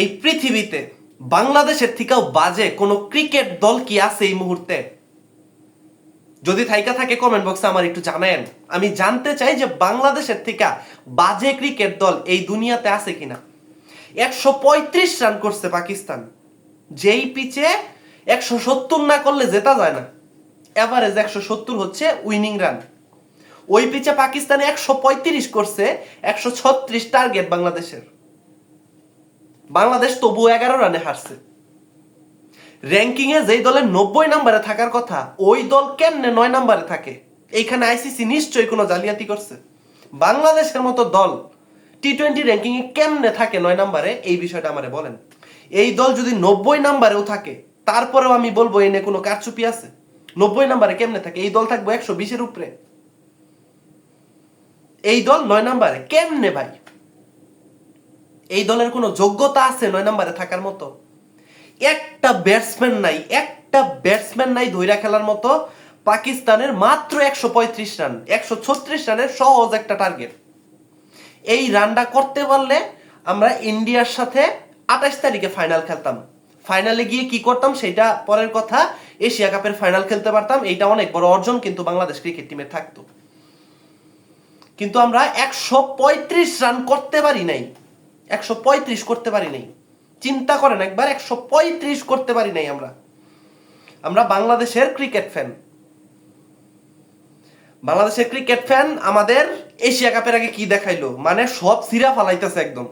এই পৃথিবীতে বাংলাদেশের থেকেও বাজে কোনো ক্রিকেট দল কি আছে এই মুহূর্তে? যদি থাইকা থাকে কমেন্ট বক্সে আমার একটু জানেন আমি জানতে চাই যে বাংলাদেশের থেকে বাজে ক্রিকেট দল এই দুনিয়াতে আছে কিনা। একশো পঁয়ত্রিশ রান করছে পাকিস্তান। যেই পিচে একশো সত্তর না করলে জেতা যায় না। এভারেজ একশো সত্তর হচ্ছে উইনিং রান ওই পিচে পাকিস্তানে একশো পঁয়ত্রিশ করছে, একশো ছত্রিশ টার্গেট বাংলাদেশের। বাংলাদেশ তবু এগারো রানে হারছে। র্যাঙ্কিং এ যেই দলের নব্বই নম্বরে থাকার কথা, ওই দল কেমনে নয় নাম্বারে থাকে? এইখানে আইসিসি নিশ্চয়ই কোনো জালিয়াতি করছে। বাংলাদেশের মতো দল টি টোয়েন্টি র্যাঙ্কিং এ কেমনে থাকে নয় নম্বরে? এই বিষয়টা আমারে বলেন। এই দল যদি নব্বই নাম্বারেও থাকে, তারপরেও আমি বলব এনে কোনো কারচুপি আছে? নব্বই নাম্বারে কেমনে থাকে? এই দল থাকব একশো বিশের উপরে। এই দল নয় নাম্বারে কেমনে ভাই? এই দলের কোনো যোগ্যতা আছে নয় নম্বরে থাকার মতো। একটা ব্যাটসম্যান নাই, একটা ব্যাটসম্যান নাই ধৈরা খেলার মতো পাকিস্তানের মাত্র একশো পঁয়ত্রিশ রান, একশো ছত্রিশ রানের সহজ একটা টার্গেট এই রানটা করতে পারলে আমরা ইন্ডিয়ার সাথে আঠাশ তারিখে ফাইনাল খেলতাম। ফাইনালে গিয়ে কি করতাম সেটা পরের কথা, এশিয়া কাপের ফাইনাল খেলতে পারতাম, এইটা অনেক বড় অর্জন কিন্তু বাংলাদেশ ক্রিকেট টিমে থাকতো। কিন্তু আমরা একশো পঁয়ত্রিশ রান করতে পারি নাই। একশো পঁয়ত্রিশ করতে পারি নাই। চিন্তা করেন একবার, একশো পঁয়ত্রিশ করতে পারি নাই আমরা। আমরা বাংলাদেশের ক্রিকেট ফ্যান বাংলাদেশের ক্রিকেট ফ্যান আমাদের এশিয়া কাপের আগে কি দেখাইলো? মানে সব সিরা ফালাইতেছে একদম।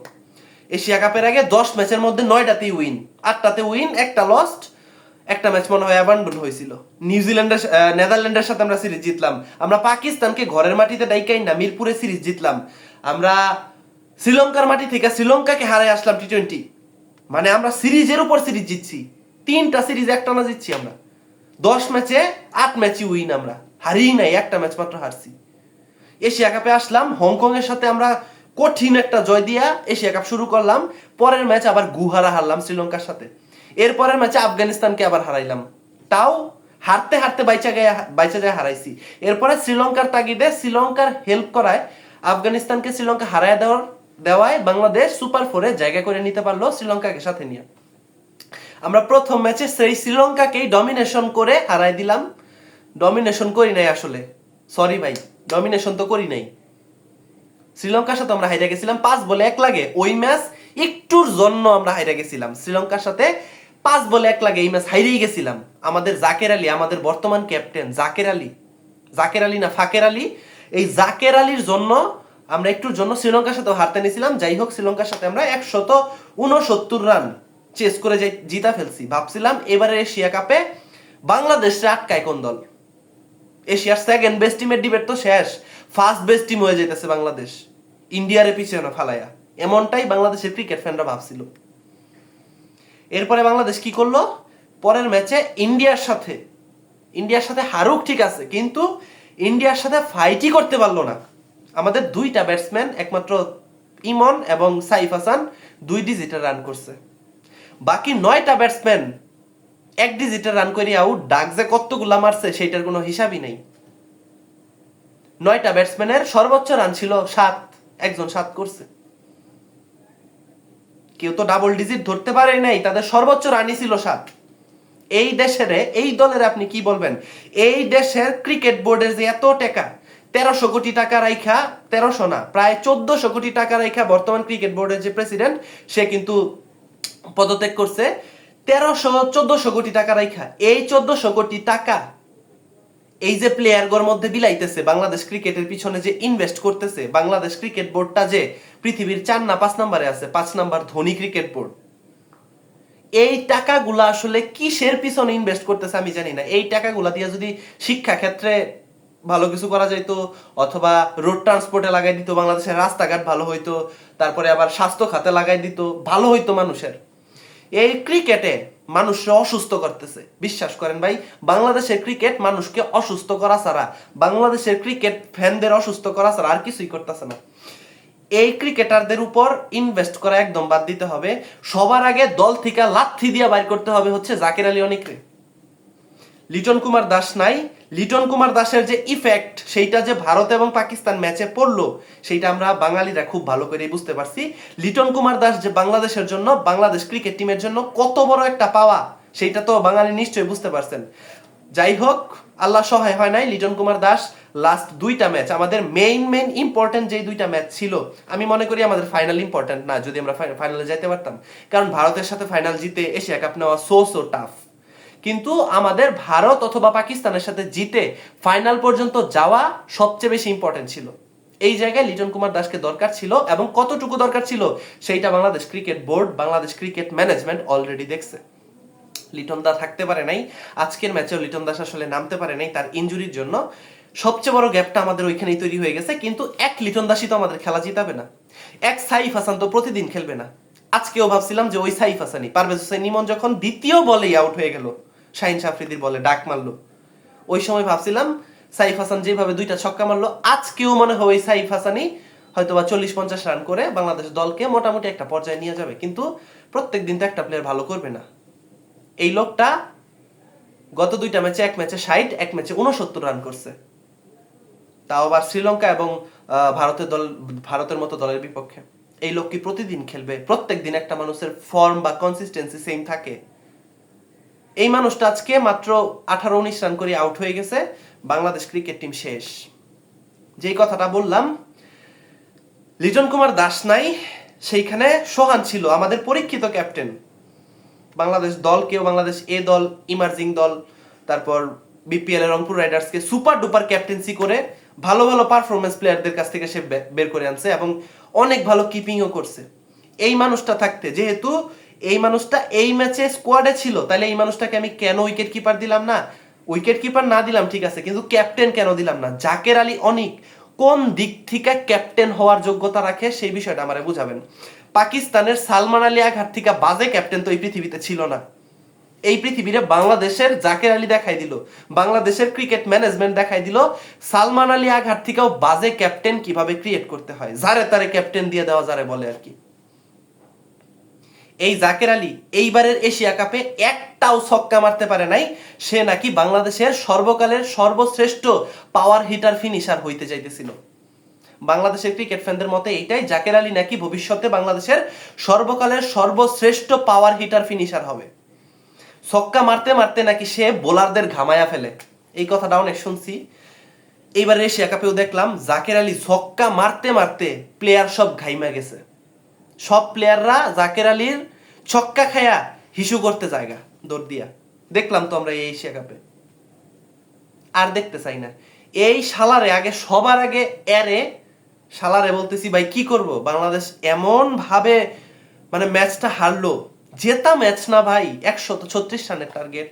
এশিয়া কাপের আগে দশ ম্যাচের মধ্যে নয়টাতেই উইন আটটাতে উইন একটা লস্ট একটা ম্যাচ মনে হয় অ্যাবান্ডন হয়েছিল। নিউজিল্যান্ডের নেদারল্যান্ডের সাথে আমরা সিরিজ জিতলাম। আমরা পাকিস্তানকে ঘরের মাটিতে ডাইকাই না, মিরপুরে সিরিজ জিতলাম। আমরা শ্রীলঙ্কার মাটি থেকে শ্রীলঙ্কাকে হারাই আসলাম টি টোয়েন্টি মানে আমরা সিরিজের উপর সিরিজ জিতছি। তিনটা সিরিজ একটানা জিতছি আমরা। দশ ম্যাচে আট ম্যাচই উইন আমরা। হারিয়ে নাই, একটা ম্যাচ মাত্র হারছি। এশিয়া কাপে আসলাম হংকং এর সাথে আমরা কঠিন একটা জয় দিয়া এশিয়া কাপ শুরু করলাম। পরের ম্যাচ আবার গুহারা হারলাম শ্রীলঙ্কার সাথে। এরপরের ম্যাচে আফগানিস্তানকে আবার হারাইলাম। তাও হারতে হারতে বাইচা গায়ে, বাইচা যায় হারাইছি। এরপরে শ্রীলঙ্কার তাগিদে শ্রীলঙ্কার হেল্প করায় আফগানিস্তানকে শ্রীলঙ্কা হারায় দেওয়ার দেওয়ায় বাংলাদেশ সুপার ফোরে জায়গা করে নিতে পারল শ্রীলঙ্কাকে সাথে নিয়ে। আমরা প্রথম ম্যাচে সেই শ্রীলঙ্কাকেই ডমিনেশন করে হারাই দিলাম। ডমিনেশন করি নাই আসলে। সরি ভাই ডমিনেশন তো করি নাই। শ্রীলঙ্কার সাথে আমরা হাইরা গেছিলাম, পাঁচ বলে এক লাগে। ওই ম্যাচ একটুর জন্য আমরা হাইরা গেছিলাম। শ্রীলঙ্কার সাথে পাঁচ বলে এক লাগে এই ম্যাচ হাইরেই গেছিলাম। আমাদের জাকের আলী, আমাদের বর্তমান ক্যাপ্টেন জাকের আলী জাকের আলী না ফাকের আলী, এই জাকের আলীর জন্য আমরা একটুর জন্য শ্রীলঙ্কার সাথে হারতে নিয়েছিলাম। যাই হোক, শ্রীলঙ্কার সাথে আমরা একশত উনসত্তর রান চেস করে যাই, জিতা ফেলছি। ভাবছিলাম এবারে এশিয়া কাপে বাংলাদেশে আটকায় কোন দল? এশিয়ার সেকেন্ড বেস্ট টিমের ডিবেট তো শেষ। ফার্স্ট বেস্ট টিম হয়ে যেতেছে বাংলাদেশ। ইন্ডিয়ারে পিছিয়ে না, ফালাইয়া। এমনটাই বাংলাদেশের ক্রিকেট ফ্যানরা ভাবছিল। এরপরে বাংলাদেশ কি করল? পরের ম্যাচে ইন্ডিয়ার সাথে ইন্ডিয়ার সাথে হারুক ঠিক আছে, কিন্তু ইন্ডিয়ার সাথে ফাইটই করতে পারল না। আমাদের দুইটা ব্যাটসম্যান একমাত্র ইমন এবং সাইফ হাসান দুই ডিজিটের রান করছে। বাকি নয়টা ব্যাটসম্যান এক ডিজিটের রান করে আউট ডাক যে কতগুলা মারছে সেটার কোনো হিসাবই নেই। নয়টা ব্যাটসম্যানের সর্বোচ্চ রান ছিল সাত, একজন সাত করছে। কেউ তো ডাবল ডিজিট ধরতে পারে নাই, তাদের সর্বোচ্চ রানই ছিল সাত। এই দেশের, এই দলের আপনি কি বলবেন? এই দেশের ক্রিকেট বোর্ডের যে এত টাকা তেরোশো কোটি টাকা রাইখা, তেরোশো না, প্রায় চোদ্দশো কোটি টাকা রাইখা বর্তমান ক্রিকেট বোর্ডের যে প্রেসিডেন্ট, সে কিন্তু পদত্যাগ করছে। তেরোশো, চোদ্দশো কোটি টাকা রাইখা। এই চোদ্দশো কোটি টাকা এই যে প্লেয়ারগর মধ্যে বিলাইতেছে, বাংলাদেশ ক্রিকেটের পিছনে যে ইনভেস্ট করতেছে, বাংলাদেশ ক্রিকেট বোর্ডটা যে পৃথিবীর চার না পাঁচ নাম্বারে আছে, পাঁচ নাম্বার ধনী ক্রিকেট বোর্ড। এই টাকাগুলা আসলে কিসের পিছনে ইনভেস্ট করতেছে আমি জানি না। এই টাকাগুলা দিয়ে যদি শিক্ষা ক্ষেত্রে ভালো কিছু করা যাইতো, অথবা রোড ট্রান্সপোর্টে লাগাই দিত, বাংলাদেশের রাস্তাঘাট ভালো হইতো, তারপরে আবার স্বাস্থ্য খাতে লাগাই দিত, ভালো হইতো মানুষের। এই ক্রিকেটে মানুষকে অসুস্থ করতেছে। বিশ্বাস করেন ভাই, বাংলাদেশের ক্রিকেট মানুষকে অসুস্থ করা ছাড়া, বাংলাদেশের ক্রিকেট ফ্যানদের অসুস্থ করা ছাড়া আর কিছুই করতেছে না। এই ক্রিকেটারদের উপর ইনভেস্ট করা একদম বাদ দিতে হবে। সবার আগে দল থেকে লাথি দিয়ে বাইর করতে হবে হচ্ছে জাকির আলী অনিকরে। লিটন কুমার দাস নাই লিটন কুমার দাসের যে ইফেক্ট সেইটা যে ভারত এবং পাকিস্তান ম্যাচে পড়ল, সেইটা আমরা বাঙালিরা খুব ভালো করে বুঝতে পারছি। লিটন কুমার দাস যে বাংলাদেশের জন্য, বাংলাদেশ ক্রিকেট টিমের জন্য কত বড় একটা পাওয়া, সেইটা তো বাঙালি নিশ্চয়ই বুঝতে পারছেন। যাই হোক, আল্লাহ সহায় হয় নাই, লিটন কুমার দাস লাস্ট দুইটা ম্যাচ আমাদের মেইন মেইন ইম্পর্টেন্ট যে দুইটা ম্যাচ ছিল, আমি মনে করি আমাদের ফাইনাল ইম্পর্টেন্ট না, যদি আমরা ফাইনালে যাইতে পারতাম। কারণ ভারতের সাথে ফাইনাল জিতে এশিয়া কাপ নেওয়া সো সো টাফ কিন্তু আমাদের ভারত অথবা পাকিস্তানের সাথে জিতে ফাইনাল পর্যন্ত যাওয়া সবচেয়ে বেশি ইম্পর্টেন্ট ছিল। এই জায়গায় লিটন কুমার দাসকে দরকার ছিল এবং কতটুকু দরকার ছিল সেইটা Bangladesh cricket board, Bangladesh cricket management already দেখছে। লিটন দা থাকতে পারে নাই, আজকের ম্যাচেও লিটন দাস আসলে নামতে পারে নাই তার ইনজুরির জন্য। সবচেয়ে বড় গ্যাপটা আমাদের ওইখানেই তৈরি হয়ে গেছে, কিন্তু এক লিটন দাসই তো আমাদের খেলা জিতাবে না। এক সাইফ হাসান তো প্রতিদিন খেলবে না। আজকেও ভাবছিলাম যে ওই সাইফ হাসানই, পারভেজ হোসেন ইমন যখন দ্বিতীয় বলেই আউট হয়ে গেল শাহিন সাফরিদির বলে ডাক মারলো। ওই সময় ভাবছিলাম, সাইফ হাসান যেভাবে দুইটা ছক্কা মারলো, আজকেও মনে হয় ওই সাইফ হাসানই হয়তো বা চল্লিশ পঞ্চাশ রান করে বাংলাদেশ দলকে মোটামুটি একটা পর্যায়ে নিয়ে যাবে। কিন্তু প্রত্যেক দিন তো একটা প্লেয়ার ভালো করবে না। এই লোকটা গত দুইটা ম্যাচে, এক ম্যাচে ষাট, এক ম্যাচে উনসত্তর রান করছে। তাও আবার শ্রীলঙ্কা এবং ভারতের দল, ভারতের মতো দলের বিপক্ষে। এই লোক কি প্রতিদিন খেলবে? প্রত্যেক দিন একটা মানুষের ফর্ম বা কনসিস্টেন্সি সেম থাকে। এই মানুষটা আজকে মাত্র আঠারো উনিশ রান করে আউট হয়ে গেছে। বাংলাদেশ ক্রিকেট টিম শেষ। যেই কথাটা বললাম, লিটন কুমার দাস নাই, সেইখানে সোহান ছিল, আমাদের পরীক্ষিত ক্যাপ্টেন বাংলাদেশ দল, কেউ বাংলাদেশ এ দল ইমার্জিং দল, তারপর বিপিএল এর রংপুর রাইডার্সকে সুপার ডুপার ক্যাপ্টেন্সি করে ভালো ভালো পারফরমেন্স প্লেয়ারদের কাছ থেকে সে বের করে আনছে এবং অনেক ভালো কিপিংও করছে। এই মানুষটা থাকতে, যেহেতু এই মানুষটা এই ম্যাচে স্কোয়াডে ছিল, তাহলে এই মানুষটাকে আমি কেন উইকেট কিপার দিলাম না? উইকেট কিপার না দিলাম ঠিক আছে, কিন্তু ক্যাপ্টেন কেন দিলাম না? জাকের আলী অনিক কোন দিক থেকে ক্যাপ্টেন হওয়ার যোগ্যতা রাখে সেই বিষয়টা আমারে বুঝাবেন। পাকিস্তানের সালমান আলী আঘাত থেকে বাজে ক্যাপ্টেন তো এই পৃথিবীতে ছিল না। এই পৃথিবীরে বাংলাদেশের জাকের আলী দেখাই দিল, বাংলাদেশের ক্রিকেট ম্যানেজমেন্ট দেখাই দিল, সালমান আলী আঘাত থেকেও বাজে ক্যাপ্টেন কীভাবে ক্রিয়েট করতে হয়? যারে তারে ক্যাপ্টেন দিয়ে দেওয়া যারে বলে আর কি। এই জাকের আলী এইবারের এশিয়া কাপে একটাও ছক্কা মারতে পারে নাই, সে নাকি বাংলাদেশের সর্বকালের সর্বশ্রেষ্ঠ পাওয়ার হিটার ফিনিশার হইতে চাইতেছিল বাংলাদেশের ক্রিকেট ফ্যানদের মতে এইটাই জাকের আলী নাকি ভবিষ্যতে বাংলাদেশের সর্বকালের সর্বশ্রেষ্ঠ পাওয়ার হিটার ফিনিশার হবে। ছক্কা মারতে মারতে নাকি সে বোলারদের ঘামায়া ফেলে। এই কথাটা অনেক শুনছি। এইবার এশিয়া কাপেও দেখলাম জাকের আলী ছক্কা মারতে মারতে প্লেয়ার সব ঘাইমা গেছে। সব প্লেয়াররা জাকের আলীর ছক্কা খায়া হিসু করতে জায়গা, দৌড় দিয়া। দেখলাম তো আমরা এই এশিয়া কাপে। আর দেখতে চাই না। এই শালারে আগে, সবার আগে এরে, শালারে বলতেছি, ভাই, কি করব? বাংলাদেশ এমন ভাবে মানে ম্যাচটা হারলো। জেতা ম্যাচ না ভাই একশত ছত্রিশ রানের টার্গেট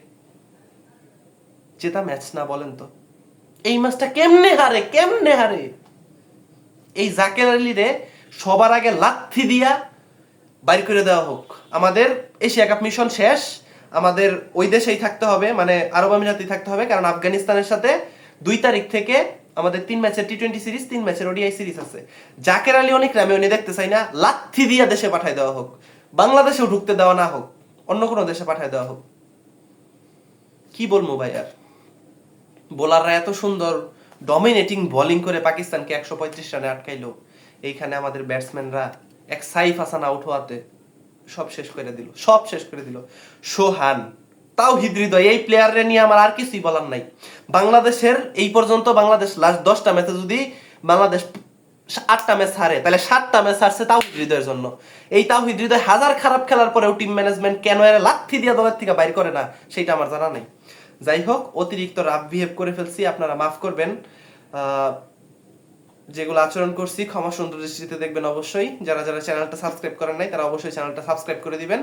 জেতা ম্যাচ না বলেন তো। এই ম্যাচটা কেমনে হারে কেমনে হারে? এই জাকের আলী রে সবার আগে লাথি দিয়া বাইর করে দেওয়া হোক। আমাদের এশিয়া কাপ মিশন শেষ। আমাদের ওই দেশেই থাকতে হবে মানে আরব আমিরাতেই থাকতে হবে, কারণ আফগানিস্তানের সাথে দুই তারিখ থেকে আমাদের তিন ম্যাচের টি টোয়েন্টি সিরিজ তিন ম্যাচের ওডিআই সিরিজ আছে। জাকের আলী অনেক আমি উনি দেখতে চাই না, লাথি দিয়া দেশে পাঠায় দেওয়া হোক। বাংলাদেশেও ঢুকতে দেওয়া না হোক, অন্য কোনো দেশে পাঠায় দেওয়া হোক। কি বলব ভাই আর? বোলাররা এত সুন্দর ডমিনেটিং বোলিং করে পাকিস্তানকে একশো পঁয়ত্রিশ রানে আটকাইলো। এইখানে আমাদের ব্যাটসম্যানরা এক সাইফ হাসান আউট হওয়াতে সব শেষ করে দিল, সব শেষ করে দিল। সোহান, তাও হৃদয়, এই প্লেয়াররে নিয়ে আমার আর কিছুই বলার নাই। বাংলাদেশের এই পর্যন্ত বাংলাদেশ লাস্ট দশটা ম্যাচে যদি বাংলাদেশ আটটা ম্যাচ হারে, তাহলে সাতটা ম্যাচ হারছে তাও হৃদয়ের জন্য। এই তাও হৃদয় হাজার খারাপ খেলার পরেও টিম ম্যানেজমেন্ট কেন এর লাথি দিয়ে দলের থেকে বাইর করে না, সেটা আমার জানা নেই। যাই হোক, অতিরিক্ত রাফ বিহেভ করে ফেলছি, আপনারা মাফ করবেন। যেগুলো আচরণ করছি, ক্ষমা সুন্দর দৃষ্টিতে দেখবেন অবশ্যই। যারা যারা চ্যানেলটা সাবস্ক্রাইব করেন নাই, তারা অবশ্যই চ্যানেলটা সাবস্ক্রাইব করে দিবেন।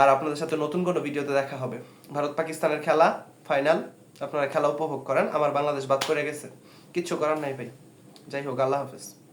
আর আপনাদের সাথে নতুন কোনো ভিডিওতে দেখা হবে। ভারত পাকিস্তানের খেলা ফাইনাল আপনারা খেলা উপভোগ করেন। আমার বাংলাদেশ বাদ করে গেছে। কিচ্ছু করার নাই ভাই। যাই হোক, আল্লাহ হাফেজ।